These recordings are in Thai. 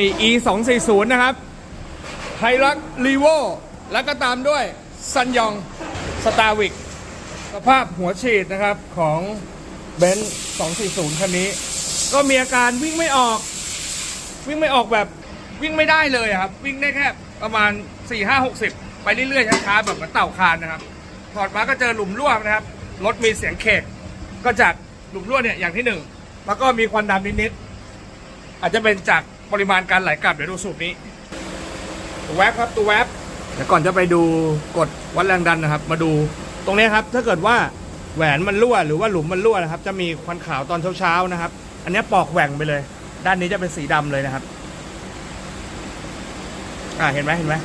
มี e 2 4 0นะครับไฮรักรีโวแล้วก็ตามด้วยซันยองสตาร์วิกสภาพหัวฉีดนะครับของเบนซ์240 คันนี้ ก็มีอาการวิ่งไม่ออก วิ่งไม่ออกแบบวิ่งไม่ได้เลยครับ วิ่งได้แค่ประมาณ 4 5 60 ไปเรื่อยๆช้าๆแบบเหมือนเต่าคานนะครับ ถอดมาก็เจอหลุมรั่วนะครับ รถมีเสียงเคกก็จากหลุมรั่วเนี่ยอย่างที่หนึ่ง แล้วก็มีควันดำนิดๆอาจจะเป็นจาก ปริมาณการไหลกลับเดี๋ยวดูสูบนี้ตัวแวบครับตัวแวบเดี๋ยวก่อนจะไปดูกดวัดแรงดันนะครับ มาดูตรงนี้ครับ ถ้าเกิดว่าแหวนมันรั่วหรือว่าหลุมมันรั่วนะครับ จะมีควันขาวตอนเช้าๆนะครับ อันนี้ปอกแหว่งไปเลย ด้านนี้จะเป็นสีดำเลยนะครับ อ่าเห็นไหมเห็นไหม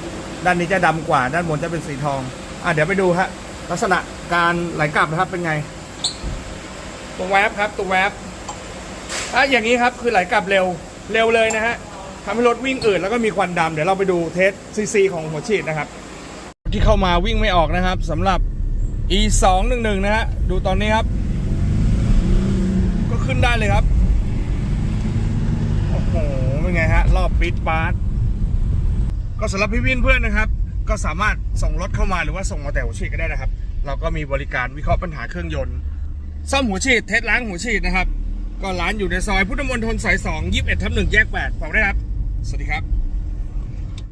ด้านนี้จะดำกว่า ด้านบนจะเป็นสีทอง อ่าเดี๋ยวไปดูฮะลักษณะการไหลกลับนะครับเป็นไง ตัวแวบครับ ตัวแวบอะอย่างนี้ครับคือไหลกลับเร็ว เร็วเลยนะฮะทำให้รถวิ่งอืดแล้วก็มีควันดำเดี๋ยวเราไปดูเทสซีซีของหัวฉีดนะครับ ที่เข้ามาวิ่งไม่ออกนะครับสำหรับ e 2 1 1นะฮะดูตอนนี้ครับ ก็ขึ้นได้เลยครับ โอ้โหเป็นไงฮะ รอบปิดปาร์ตก็สำหรับพี่วินเพื่อนนะครับ ก็สามารถส่งรถเข้ามาหรือว่าส่งมาแต่หัวฉีดก็ได้นะครับ เราก็มีบริการวิเคราะห์ปัญหาเครื่องยนต์ ซ่อมหัวฉีดเทสล้างหัวฉีดนะครับ ก็ร้านอยู่ในซอยพุทธมณฑลสาย2 21ทับ1แยก8ฝากด้วยครับ สวัสดีครับ